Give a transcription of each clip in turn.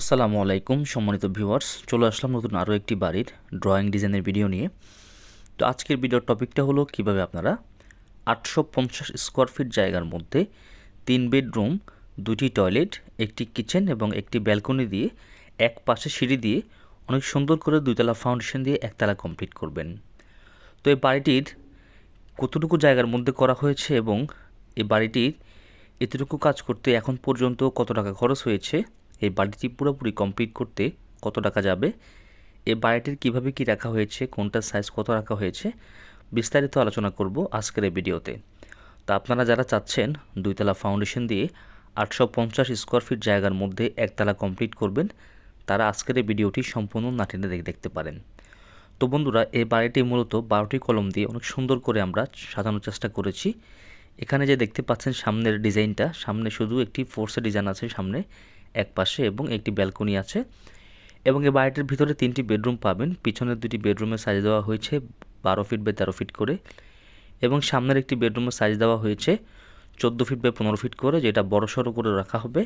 আসসালামু আলাইকুম, সম্মানিত ভিউয়ার্স। চলে আসলাম নতুন আরও একটি বাড়ির ড্রয়িং ডিজাইনের ভিডিও নিয়ে। তো আজকের ভিডিওর টপিকটা হলো কীভাবে আপনারা আটশো পঞ্চাশ স্কোয়ার ফিট জায়গার মধ্যে তিন বেডরুম দুটি টয়লেট একটি কিচেন এবং একটি ব্যালকনি দিয়ে এক পাশে সিঁড়ি দিয়ে অনেক সুন্দর করে দুইতলা ফাউন্ডেশন দিয়ে একতলা কমপ্লিট করবেন। তো এই বাড়িটির কতটুকু জায়গার মধ্যে করা হয়েছে এবং এই বাড়িটির এতটুকু কাজ করতে এখন পর্যন্ত কত টাকা খরচ হয়েছে এই বাড়িটি পুরোপুরি কমপ্লিট করতে কত টাকা যাবে? এই বাড়িটির কীভাবে কি রাখা হয়েছে? কোনটার সাইজ কত রাখা হয়েছে? বিস্তারিত আলোচনা করব আজকের এই ভিডিওতে। তা আপনারা যারা চাচ্ছেন দুইতলা ফাউন্ডেশন দিয়ে আটশো পঞ্চাশ স্কোয়ার ফিট জায়গার মধ্যে একতলা কমপ্লিট করবেন, তারা আজকের এই ভিডিওটি সম্পূর্ণ নাটিনে দেখে দেখতে পারেন। তো বন্ধুরা এই বাড়িটি মূলত বারোটি কলম দিয়ে অনেক সুন্দর করে আমরা সাজানোর চেষ্টা করেছি। এখানে যে দেখতে পাচ্ছেন সামনের ডিজাইনটা, সামনে শুধু একটি ফোর্সের ডিজাইন আছে সামনে। এক পাশে এবং একটি ব্যালকনি আছে। এবং এই বাড়িটির ভিতরে তিনটি বেডরুম পাবেন। পিছনের দুটি বেডরুমের সাইজ দেওয়া হয়েছে বারো ফিট বাই তেরো ফিট করে এবং সামনের একটি বেডরুমের সাইজ দেওয়া হয়েছে চোদ্দ ফিট বাই পনেরো ফিট করে, যেটা বড় সড়ো করে রাখা হবে।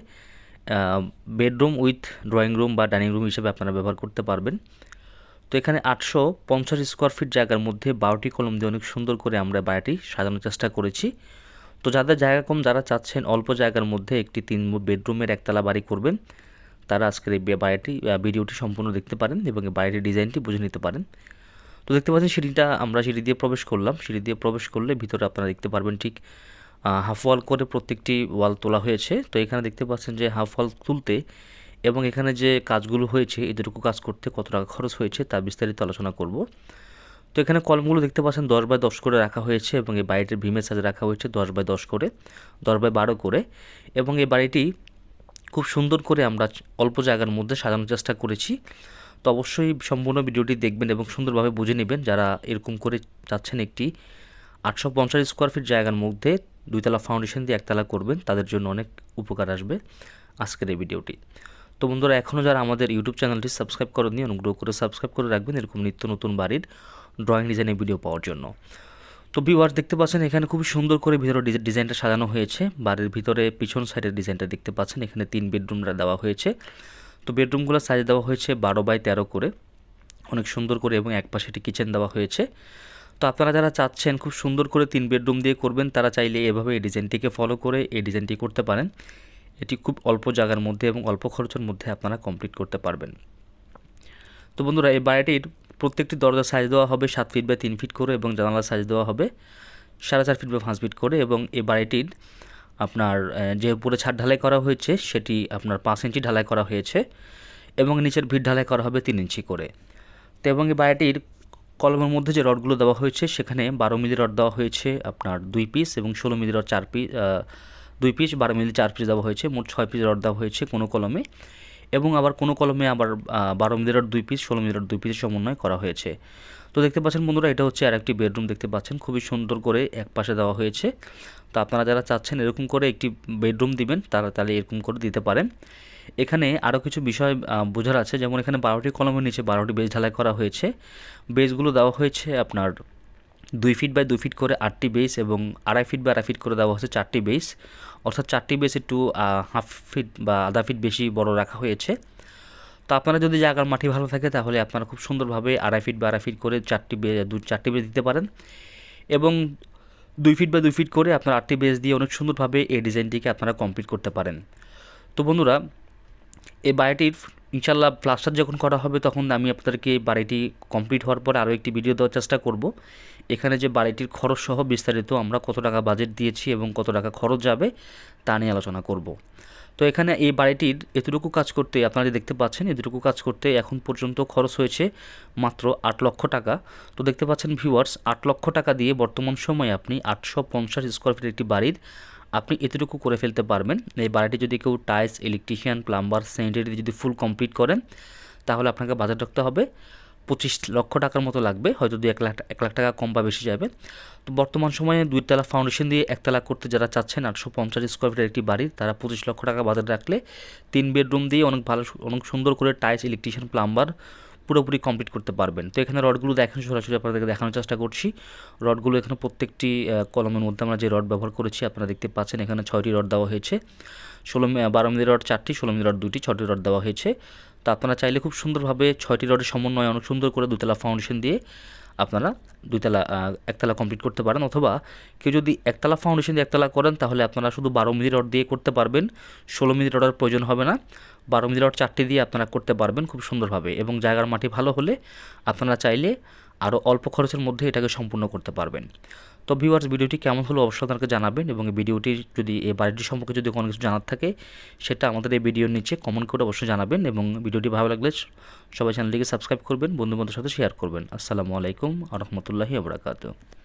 বেডরুম উইথ ড্রয়িং রুম বা ডাইনিং রুম হিসেবে আপনারা ব্যবহার করতে পারবেন। তো এখানে আটশো পঞ্চাশ স্কোয়ার ফিট জায়গার মধ্যে বারোটি কলম দিয়ে অনেক সুন্দর করে আমরা বাড়িটি সাজানোর চেষ্টা করেছি। তো যাদের জায়গা কম, যারা চাচ্ছেন অল্প জায়গার মধ্যে একটি তিন বেডরুমের একতলা বাড়ি করবেন, তারা আজকের এই বাড়িটি ভিডিওটি সম্পূর্ণ দেখতে পারেন এবং বাড়িটির ডিজাইনটি বুঝে নিতে পারেন। তো দেখতে পাচ্ছেন সিঁড়িটা, আমরা সিঁড়ি দিয়ে প্রবেশ করলাম। সিঁড়ি দিয়ে প্রবেশ করলে ভিতরে আপনারা দেখতে পারবেন ঠিক হাফ ওয়াল করে প্রত্যেকটি ওয়াল তোলা হয়েছে। তো এখানে দেখতে পাচ্ছেন যে হাফ ওয়াল তুলতে এবং এখানে যে কাজগুলো হয়েছে এদেরকু কাজ করতে কত টাকা খরচ হয়েছে তা বিস্তারিত আলোচনা করব। তো এখানে কলমগুলো দেখতে পাচ্ছেন দশ বাই দশ করে রাখা হয়েছে এবং এই বাড়িটির ভীমের সাজে রাখা হয়েছে দশ বাই দশ করে, দশ বাই বারো করে এবং এই বাড়িটি খুব সুন্দর করে আমরা অল্প জায়গার মধ্যে সাজানোর চেষ্টা করেছি। তো অবশ্যই সম্পূর্ণ ভিডিওটি দেখবেন এবং সুন্দরভাবে বুঝে নেবেন যারা এরকম করে চাচ্ছেন একটি আটশো পঞ্চাশ স্কোয়ার ফিট জায়গার মধ্যে দুইতলা ফাউন্ডেশন দিয়ে একতলা করবেন, তাদের জন্য অনেক উপকার আসবে আজকের এই ভিডিওটি। তো বন্ধুরা, এখনও যারা আমাদের ইউটিউব চ্যানেলটি সাবস্ক্রাইব করেননি অনুগ্রহ করে সাবস্ক্রাইব করে রাখবেন। এরকম নিত্য নতুন বাড়ির ড্রয়িং ডিজাইনের ভিডিও পাওয়ার জন্য। তো ভিউয়ার্স দেখতে পাচ্ছেন, এখানে খুবই সুন্দর করে ভিতরে ডিজাইনটা সাজানো হয়েছে। বাড়ির ভিতরে পিছন সাইডের ডিজাইনটা দেখতে পাচ্ছেন, এখানে তিন বেডরুমটা দেওয়া হয়েছে। তো বেডরুমগুলোর সাইজ দেওয়া হয়েছে বারো বাই তেরো করে। অনেক সুন্দর করে এবং এক পাশে একটি কিচেন দেওয়া হয়েছে। তো আপনারা যারা চাচ্ছেন খুব সুন্দর করে তিন বেডরুম দিয়ে করবেন, তারা চাইলে এভাবে এই ডিজাইনটিকে ফলো করে এই ডিজাইনটি করতে পারেন। এটি খুব অল্প জায়গার মধ্যে এবং অল্প খরচের মধ্যে আপনারা কমপ্লিট করতে পারবেন। তো বন্ধুরা, এই বাড়িটির প্রত্যেকটি দরজার সাইজ দেওয়া হবে সাত ফিট বাই তিন ফিট করে এবং জানালার সাইজ দেওয়া হবে সাড়ে চার ফিট বা পাঁচ ফিট করে এবং এই বাড়িটির আপনার যে উপরে ছাদ ঢালাই করা হয়েছে সেটি আপনার পাঁচ ইঞ্চি ঢালাই করা হয়েছে এবং নিচের ভিড় ঢালাই করা হবে তিন ইঞ্চি করে। তো এবং এই বাড়িটির কলমের মধ্যে যে রডগুলো দেওয়া হয়েছে সেখানে বারো মিলি রড দেওয়া হয়েছে আপনার দুই পিস এবং ষোলো মিলি রড চার পিস দুই পিস বারো মিলি চার পিস দেওয়া হয়েছে। মোট ছয় পিস রড দেওয়া হয়েছে কোনো কলমে। এবং আবার কোনো কলমে আবার বারো মিলির দুই পিস ষোলো মিলির দুই পিসের সমন্বয় করা হয়েছে। তো দেখতে পাচ্ছেন বন্ধুরা, এটা হচ্ছে আর একটি বেডরুম দেখতে পাচ্ছেন। খুবই সুন্দর করে এক পাশে দেওয়া হয়েছে। তো আপনারা যারা চাচ্ছেন এরকম করে একটি বেডরুম দিবেন, তারা তাহলে এরকম করে দিতে পারেন। এখানে আরও কিছু বিষয় বোঝার আছে। যেমন এখানে বারোটি কলমের নিচে বারোটি বেজ ঢালাই করা হয়েছে। বেজগুলো দেওয়া হয়েছে আপনার দুই ফিট বাই দুই ফিট করে আটটি বেস এবং আড়াই ফিট বা আড়াই ফিট করে দেওয়া হচ্ছে চারটি বেস অর্থাৎ চারটি বেস একটু হাফ ফিট বা আধা ফিট বেশি বড় রাখা হয়েছে। তো আপনারা যদি জায়গার মাটি ভালো থাকে তাহলে আপনারা খুব সুন্দরভাবে আড়াই ফিট বা আড়াই ফিট করে চারটি বে দু, চারটি বেস দিতে পারেন। এবং দুই ফিট বা দুই ফিট করে আপনার আটটি বেস দিয়ে অনেক সুন্দরভাবে এই ডিজাইনটিকে আপনারা কমপ্লিট করতে পারেন। তো বন্ধুরা, এই বাড়িটির ইনশাল্লাহ প্লাস্টার যখন করা হবে, তখন আমি আপনাদেরকে বাড়িটি কমপ্লিট হওয়ার পর আরও একটি ভিডিও দেওয়ার চেষ্টা করব। এখানে যে বাড়িটির খরচ সহ বিস্তারিত আমরা কত টাকা বাজেট দিয়েছি এবং কত টাকা খরচ যাবে, তা নিয়ে আলোচনা করব। তো এখানে এই বাড়িটির এতটুকু কাজ করতে আপনারা দেখতে পাচ্ছেন, এতটুকু কাজ করতে এখন পর্যন্ত খরচ হয়েছে মাত্র আট লক্ষ টাকা। তো দেখতে পাচ্ছেন ভিউয়ার্স আট লক্ষ টাকা দিয়ে বর্তমান সময়ে আপনি আটশো পঞ্চাশ স্কোয়ার ফিট একটি বাড়ির আপনি এতটুকু করে ফেলতে পারবেন। এই বাড়িটি যদি কেউ টাইলস, ইলেকট্রিশিয়ান, প্লাম্বার স্যানিটারি যদি ফুল কমপ্লিট করেন, তাহলে আপনাকে বাজার রাখতে হবে। পঁচিশ লক্ষ টাকার মতো লাগবে, হয়তো দু এক লাখ এক লাখ টাকা কম বা বেশি যাবে। তো বর্তমান সময়ে দুই দুইতলা ফাউন্ডেশন দিয়ে একতলা করতে যারা চাচ্ছেন, আটশো পঞ্চাশ স্কোয়ার ফিটের একটি বাড়ি, তারা পঁচিশ লক্ষ টাকা বাজার রাখলে তিন বেডরুম দিয়ে অনেক ভালো, অনেক সুন্দর করে টাইলস, ইলেকট্রিশিয়ান, প্লাম্বার পুরোপুরি কমপ্লিট করতে পারবেন। তো এখানে রডগুলো দেখেন, সরাসরি আপনাদেরকে দেখানোর চেষ্টা করছি। রডগুলো এখানে প্রত্যেকটি কলমের মধ্যে আমরা যে রড ব্যবহার করেছি, আপনারা দেখতে পাচ্ছেন এখানে ছয়টি রড দেওয়া হয়েছে। ষোলো বারো মিলি রড চারটি, ষোলো মিলি রড দুটি, ছটি রড দেওয়া হয়েছে। তো আপনারা চাইলে খুব সুন্দরভাবে ছয়টি রডের সমন্বয় অনেক সুন্দর করে দুতলা ফাউন্ডেশন দিয়ে আপনারা দুইতলা একতলা কমপ্লিট করতে পারেন। অথবা কেউ যদি একতলা ফাউন্ডেশন দিয়ে একতলা করেন, তাহলে আপনারা শুধু বারো মিনিট রড দিয়ে করতে পারবেন। ষোলো মিনিট রডের প্রয়োজন হবে না। বারো মিনিট রড চারটি দিয়ে আপনারা করতে পারবেন খুব সুন্দরভাবে। এবং জায়গার মাটি ভালো হলে আপনারা চাইলে আরও অল্প খরচের মধ্যে এটাকে সম্পূর্ণ করতে পারবেন। তো ভিউয়ার্স ভিডিওটি কেমন হলো অবশ্যই আপনাকে জানাবেন এবং ভিডিওটির যদি এই বাড়িটি সম্পর্কে যদি কোনো কিছু জানার থাকে, সেটা আমাদের এই ভিডিওর নিচে কমেন্ট করে অবশ্যই জানাবেন এবং ভিডিওটি ভালো লাগলে সবাই চ্যানেলটিকে সাবস্ক্রাইব করবেন বন্ধু বান্ধবের সাথে শেয়ার করবেন। আসসালামু আলাইকুম আ, রহমতুল্লাহি আবরাকাতু।